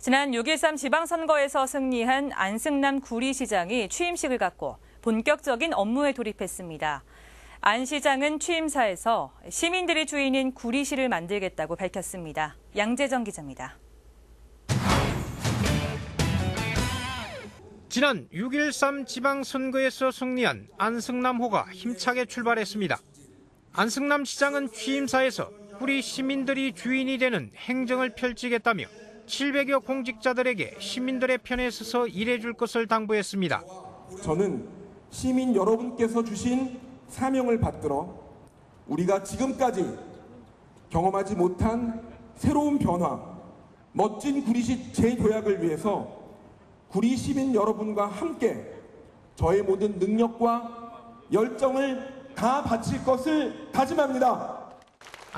지난 6.13 지방선거에서 승리한 안승남 구리시장이 취임식을 갖고 본격적인 업무에 돌입했습니다. 안 시장은 취임사에서 시민들이 주인인 구리시를 만들겠다고 밝혔습니다. 양재정 기자입니다. 지난 6.13 지방선거에서 승리한 안승남호가 힘차게 출발했습니다. 안승남 시장은 취임사에서 우리 시민들이 주인이 되는 행정을 펼치겠다며 700여 공직자들에게 시민들의 편에 서서 일해줄 것을 당부했습니다. 저는 시민 여러분께서 주신 사명을 받들어 우리가 지금까지 경험하지 못한 새로운 변화, 멋진 구리시 재도약을 위해서 구리 시민 여러분과 함께 저의 모든 능력과 열정을 다 바칠 것을 다짐합니다.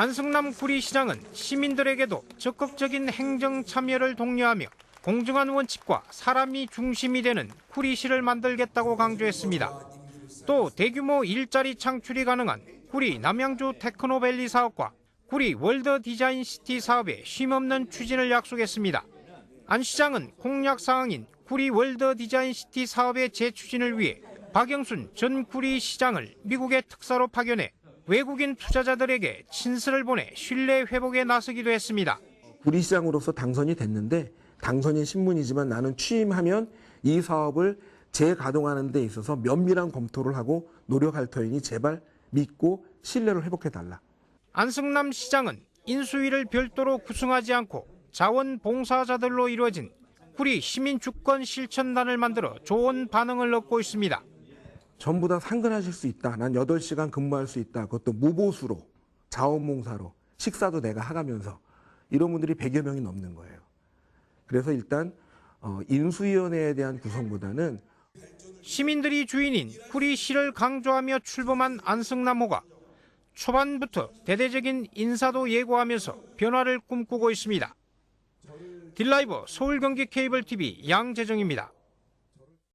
안승남 구리시장은 시민들에게도 적극적인 행정 참여를 독려하며 공정한 원칙과 사람이 중심이 되는 구리시를 만들겠다고 강조했습니다. 또 대규모 일자리 창출이 가능한 구리 남양주 테크노밸리 사업과 구리 월드 디자인 시티 사업의 쉼없는 추진을 약속했습니다. 안 시장은 공약 사항인 구리 월드 디자인 시티 사업의 재추진을 위해 박영순 전 구리 시장을 미국의 특사로 파견해 외국인 투자자들에게 친서를 보내 신뢰 회복에 나서기도 했습니다. 구리시장으로서 당선이 됐는데 당선인 신분이지만 나는 취임하면 이 사업을 재가동하는 데 있어서 면밀한 검토를 하고 노력할 터이니 제발 믿고 신뢰를 회복해달라. 안승남 시장은 인수위를 별도로 구성하지 않고 자원봉사자들로 이루어진 구리 시민주권 실천단을 만들어 좋은 반응을 얻고 있습니다. 전부 다 상근하실 수 있다. 난 8시간 근무할 수 있다. 그것도 무보수로, 자원봉사로, 식사도 내가 하가면서 이런 분들이 100여 명이 넘는 거예요. 그래서 일단 어, 인수위원회에 대한 구성보다는 시민들이 주인인 구리시를 강조하며 출범한 안승남호가 초반부터 대대적인 인사도 예고하면서 변화를 꿈꾸고 있습니다. 딜라이버 서울 경기 케이블 TV 양재정입니다.